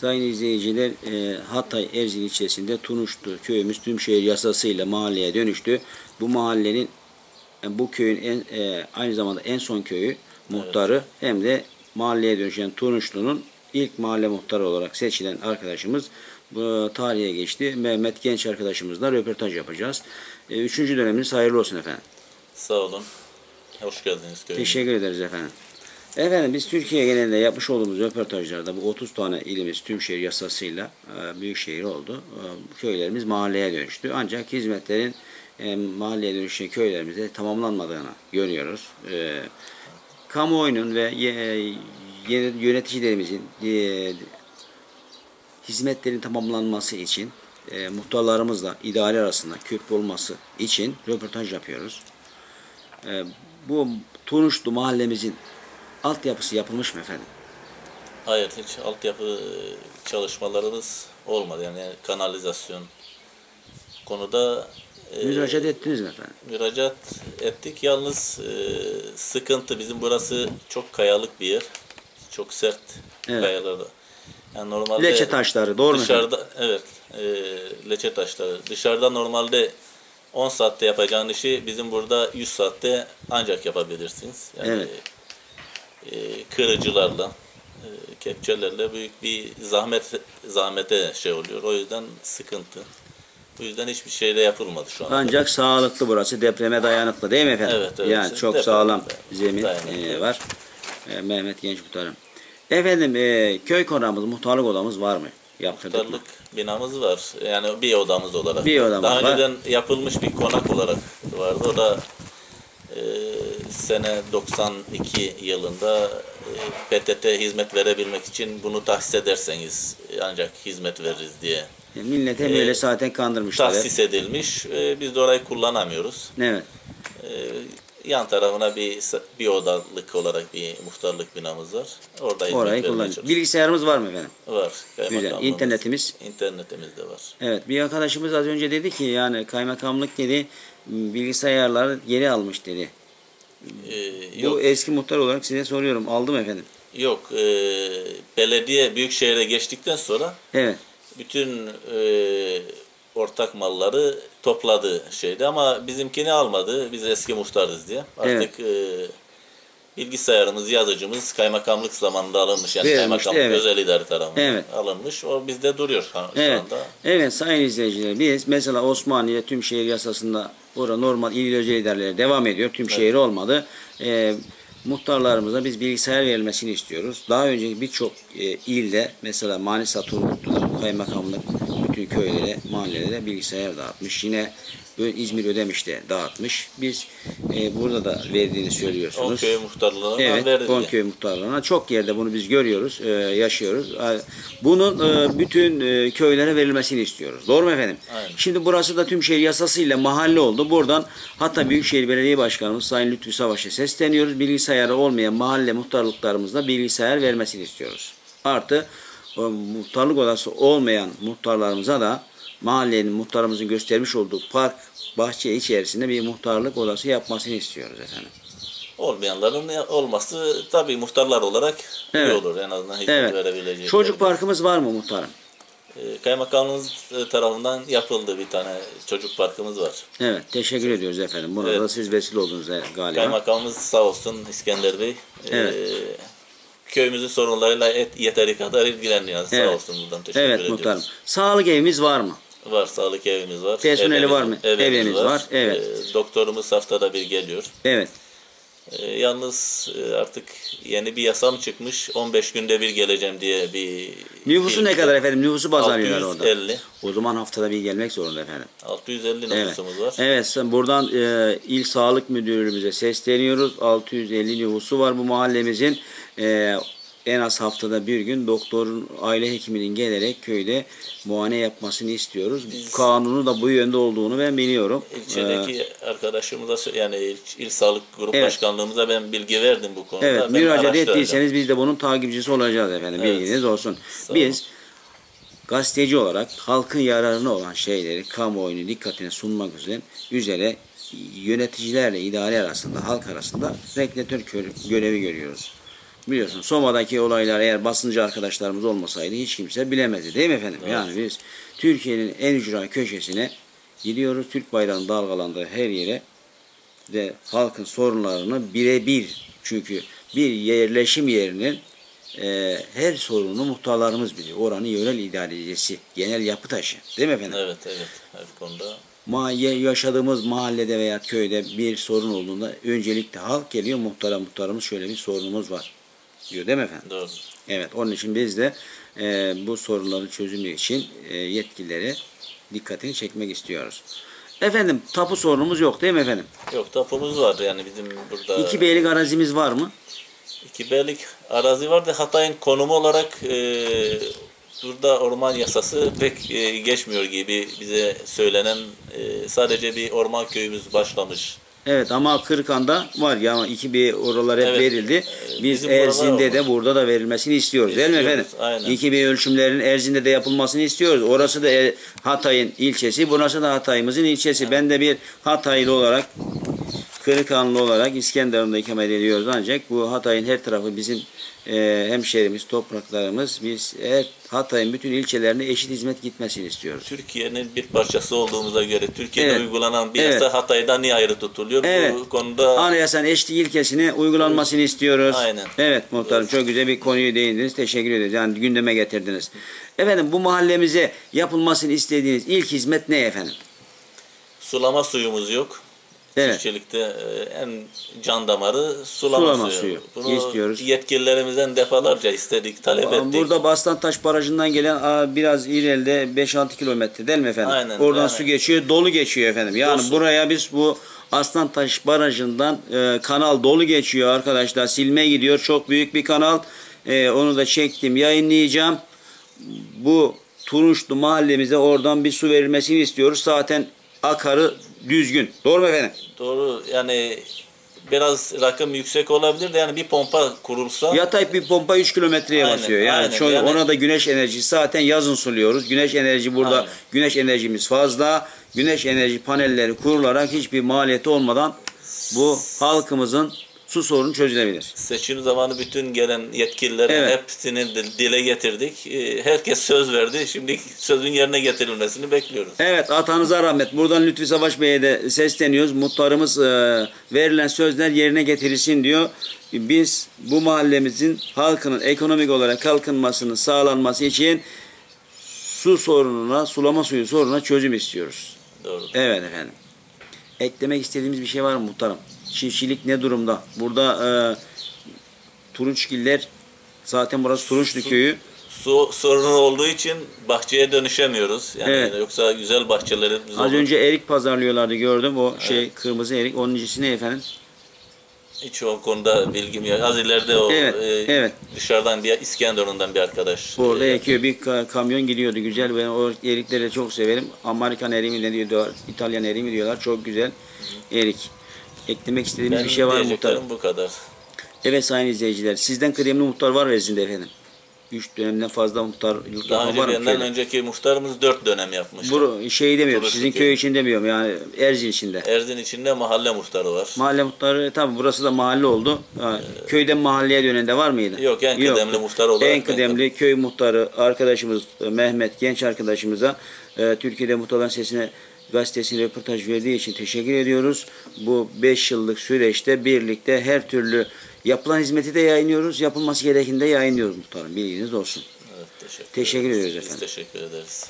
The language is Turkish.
Sayın izleyiciler, e, Hatay Erzin ilçesinde Tunuştu köyümüz tüm şehir yasasıyla mahalleye dönüştü. Bu mahallenin, e, bu köyün en, e, aynı zamanda en son köyü muhtarı hem de mahalleye dönüşen Tunuşlu'nun ilk mahalle muhtarı olarak seçilen arkadaşımız bu tarihe geçti. Mehmet Genç arkadaşımızla röportaj yapacağız. E, üçüncü döneminiz hayırlı olsun efendim. Sağ olun. Hoş geldiniz köyüme. Teşekkür ederiz efendim. Efendim biz Türkiye genelinde yapmış olduğumuz röportajlarda bu 30 tane ilimiz tüm şehir yasasıyla e, büyük şehir oldu. E, Köylerimiz mahalleye dönüştü. Ancak hizmetlerin e, mahalleye dönüşen köylerimizde tamamlanmadığını görüyoruz. Kamuoyunun ve yöneticilerimizin hizmetlerin tamamlanması için e, muhtarlarımızla idare arasında köprü olması için röportaj yapıyoruz. E, bu Tunuşlu mahallemizin altyapısı yapılmış mı efendim? Hayır hiç altyapı çalışmalarımız olmadı. Yani kanalizasyon konuda e, Müracaat ettiniz mi efendim? müracaat ettik. Yalnız e, sıkıntı bizim burası çok kayalık bir yer. Çok sert Evet. kayaları. Yani normalde Leçe taşları doğru mu efendim? dışarıda evet e, leçe taşları. Dışarıda normalde 10 saatte yapacağın işi bizim burada 100 saatte ancak yapabilirsiniz. Yani Evet. E, kırıcılarla, e, kepçelerle büyük bir zahmet zahmete şey oluyor. O yüzden sıkıntı. Bu yüzden hiçbir şeyle yapılmadı şu an. Ancak sağlıklı burası depreme dayanıklı değil mi efendim? Evet, evet. Yani çok sağlam zemin Dayanıklı, e, var. E, Mehmet Genç Muhtarım. Efendim e, köy konağımız, muhtarlık odamız var mı? Yaptırdık mı? Muhtarlık binamız var. Yani bir odamız olarak. Bir odamız Daha var. önceden yapılmış bir konak olarak vardı. O da e, sene 92 yılında e, PTT hizmet verebilmek için bunu tahsis ederseniz ancak hizmet veririz diye E, Millete E, böyle zaten kandırmışlar. tahsis edilmiş. E, biz de orayı kullanamıyoruz. Evet. Yan tarafına bir bir odalık olarak bir muhtarlık binamız var. Orada Orayı çalışıyoruz. Bilgisayarımız var mı efendim? Var. Güzel. İnternetimiz? İnternetimiz de var. Evet. Bir arkadaşımız az önce dedi ki yani kaymakamlık dedi bilgisayarları geri almış dedi. E, Bu yok. eski muhtar olarak size soruyorum. Aldı mı efendim? Yok, e, belediye büyükşehir'e geçtikten sonra Evet. bütün e, ortak malları topladı şeydi ama bizimkini almadı. Biz eski muhtarız diye. Artık e, bilgisayarımız, yazıcımız kaymakamlık zamanında alınmış. Yani Verilmişti, kaymakamlık evet. özel idare tarafından Evet. alınmış. O bizde duruyor şu Evet. anda. Evet sayın izleyiciler biz mesela Osmaniye tüm şehir yasasında orada normal il özel idareleri devam ediyor. Tüm şehir olmadı. Ee, muhtarlarımıza biz bilgisayar verilmesini istiyoruz. Daha önce birçok e, ilde mesela Manisa Turgutlu'da kaymakamlık bütün köylere, mahallelere bilgisayar dağıtmış. Yine İzmir Ödemiş'te dağıtmış. Biz e, burada da verdiğini söylüyorsunuz. O köy muhtarlığına Evet, verdi. Konköy muhtarlarına çok yerde bunu biz görüyoruz, e, yaşıyoruz. Bunun e, bütün e, köylere verilmesini istiyoruz. Doğru mu efendim? Aynen. Şimdi burası da tüm şehir yasasıyla mahalle oldu. Buradan hatta Büyükşehir Belediye Başkanımız Sayın Lütfü Savaş'a sesleniyoruz. Bilgisayarı olmayan mahalle muhtarlıklarımızda bilgisayar vermesini istiyoruz. Artı muhtarlık odası olmayan muhtarlarımıza da mahallenin muhtarımızın göstermiş olduğu park bahçe içerisinde bir muhtarlık odası yapmasını istiyoruz efendim. Olmayanların olması tabii muhtarlar olarak Evet. iyi olur. En azından hizmet Evet. verebilecek. Çocuk parkımız var mı muhtarım? E, Kaymakamlığımız e, tarafından yapıldı bir tane çocuk parkımız var. Evet, teşekkür ediyoruz efendim. Buna Evet. da siz vesile oldunuz e, galiba. Kaymakamımız sağ olsun İskender Bey. Evet. E, köyümüzün sorunlarıyla et, yeteri kadar ilgileniyor. Sağ Evet. olsun buradan teşekkür Evet ediyoruz. muhtarım. Sağlık evimiz var mı? Var sağlık evimiz var. Personeli Evimiz- var mı? Evimiz var, evet. E, doktorumuz haftada bir geliyor. Evet. E, yalnız e, artık yeni bir yasam çıkmış. 15 günde bir geleceğim diye bir... Nüfusu bir- ne kadar efendim? Nüfusu baz orada. 650. O zaman haftada bir gelmek zorunda efendim. 650 Evet. nüfusumuz var. Evet, buradan e, il sağlık müdürümüze sesleniyoruz. 650 nüfusu var bu mahallemizin. E, en az haftada bir gün doktorun, aile hekiminin gelerek köyde muayene yapmasını istiyoruz. Biz- Kanunu da bu yönde olduğunu ben biliyorum. İlçedeki arkadaşımıza sö- yani il, il sağlık grup Evet. başkanlığımıza ben bilgi verdim bu konuda. Evet, Ben müracaat ettiyseniz biz de bunun takipçisi olacağız efendim. Evet. Bilginiz olsun. Sağ olun. Biz gazeteci olarak halkın yararına olan şeyleri kamuoyunun dikkatine sunmak üzere üzere yöneticilerle idare arasında, halk arasında regülatör görevi görüyoruz. Biliyorsun Soma'daki olaylar eğer basıncı arkadaşlarımız olmasaydı hiç kimse bilemezdi değil mi efendim? Yani biz Türkiye'nin en ücra köşesine gidiyoruz. Türk bayrağının dalgalandığı her yere ve halkın sorunlarını birebir çünkü bir yerleşim yerinin e, her sorunu muhtarlarımız biliyor. Oranın yörel idarecisi, genel yapı taşı. Değil mi efendim? Evet evet her konuda. Ma yaşadığımız mahallede veya köyde bir sorun olduğunda öncelikle halk geliyor muhtara muhtarımız şöyle bir sorunumuz var diyor değil mi efendim? Doğru. Evet onun için biz de e, bu sorunların çözümü için e, yetkilileri dikkatini çekmek istiyoruz. Efendim tapu sorunumuz yok değil mi efendim? Yok tapumuz var yani bizim burada. İki beylik arazimiz var mı? İki beylik arazi var da Hatay'ın konumu olarak e, burada orman yasası pek e, geçmiyor gibi bize söylenen e, sadece bir orman köyümüz başlamış. Evet ama Kırıkan'da var ya ama iki bir oralar hep Evet. verildi. Ee, Biz bizim Erzin'de de burada da verilmesini istiyoruz değil mi İstiyoruz, efendim? aynen. İki bir ölçümlerin Erzin'de de yapılmasını istiyoruz. Orası da e, Hatay'ın ilçesi, burası da Hatay'ımızın ilçesi. Ben de bir Hataylı olarak Kırıkanlı olarak İskenderun'da ikamet ediyoruz ancak bu Hatay'ın her tarafı bizim e, hemşehrimiz, topraklarımız. Biz her Hatay'ın bütün ilçelerine eşit hizmet gitmesini istiyoruz. Türkiye'nin bir parçası olduğumuza göre Türkiye'de Evet. uygulanan bir Evet. yasa Hatay'da niye ayrı tutuluyor? Evet. Bu konuda Anayasanın eşitlik ilkesine uygulanmasını istiyoruz. Aynen. Evet muhtarım çok güzel bir konuyu değindiniz. Teşekkür ederiz. Yani gündeme getirdiniz. Efendim bu mahallemize yapılmasını istediğiniz ilk hizmet ne efendim? sulama suyumuz yok. Evet. Çiftçilikte e, en can damarı sulama, Sulama suyu. Bunu İstiyoruz. yetkililerimizden defalarca istedik, talep ettik. Burada Baslantaş Barajı'ndan gelen biraz ileride 5-6 kilometre değil mi efendim? Aynen, Oradan yani. su geçiyor, dolu geçiyor efendim. Yani Dolu. buraya biz bu Aslantaş Barajı'ndan e, kanal dolu geçiyor arkadaşlar. Silme gidiyor. Çok büyük bir kanal. E, onu da çektim, yayınlayacağım. Bu Turunçlu mahallemize oradan bir su verilmesini istiyoruz. Zaten akarı düzgün. Doğru mu efendim? Doğru yani biraz rakım yüksek olabilir de yani bir pompa kurulsa Yatay bir pompa 3 kilometreye Aynen, basıyor. Yani, aynen. çoğu- Yani- ona da güneş enerjisi zaten yazın suluyoruz. Güneş enerji burada Aynen. güneş enerjimiz fazla. Güneş enerji panelleri kurularak hiçbir maliyeti olmadan bu halkımızın su sorunu çözülebilir. seçim zamanı bütün gelen yetkililerin Evet. hepsini dil- dile getirdik. E, Herkes söz verdi. Şimdi sözün yerine getirilmesini bekliyoruz. Evet atanıza rahmet. Buradan Lütfi Savaş Bey'e de sesleniyoruz. Muhtarımız e, verilen sözler yerine getirilsin diyor. Biz bu mahallemizin halkının ekonomik olarak kalkınmasının sağlanması için su sorununa, sulama suyu sorununa çözüm istiyoruz. Doğru. Evet efendim. Eklemek istediğimiz bir şey var mı muhtarım? Çiftçilik ne durumda? Burada e, Turunçgiller zaten burası Turunçlu köyü. Su sorunu olduğu için bahçeye dönüşemiyoruz. Yani Evet. yoksa güzel bahçelerimiz Az olur. önce erik pazarlıyorlardı gördüm. O şey kırmızı erik. Onun incisi ne efendim? Hiç o konuda bilgim yok. Az ileride o Evet, e, evet. dışarıdan bir İskenderun'dan bir arkadaş. Orada e, ekiyor. Bir ka- kamyon gidiyordu. Güzel. Ben o erikleri çok severim. Amerikan eriği mi ne diyorlar? İtalyan eriği mi diyorlar? Çok güzel erik. Eklemek istediğimiz benim bir şey var mı muhtarım? bu kadar. Evet sayın izleyiciler. Sizden kıdemli muhtar var Erzin'de efendim. Üç dönemden fazla muhtarlık Daha önce var mı? benden köyde? önceki muhtarımız dört dönem yapmış. Bu şey demiyorum. Sizin köy. için demiyorum. Yani Erzin içinde. Erzin içinde mahalle muhtarı var. Mahalle muhtarı tabi burası da mahalle oldu. Ha, Köyden mahalleye dönen de var mıydı? Ee, Yok, en kıdemli muhtar olarak En ben kıdemli köy muhtarı arkadaşımız e, Mehmet genç arkadaşımıza e, Türkiye'de Muhtarların Sesine gazetesine röportaj verdiği için teşekkür ediyoruz. Bu 5 yıllık süreçte birlikte her türlü yapılan hizmeti de yayınlıyoruz. Yapılması gerekeni de yayınlıyoruz muhtarım. Bilginiz olsun. Evet, teşekkür, Teşekkür ederiz. ediyoruz Biz efendim. teşekkür ederiz.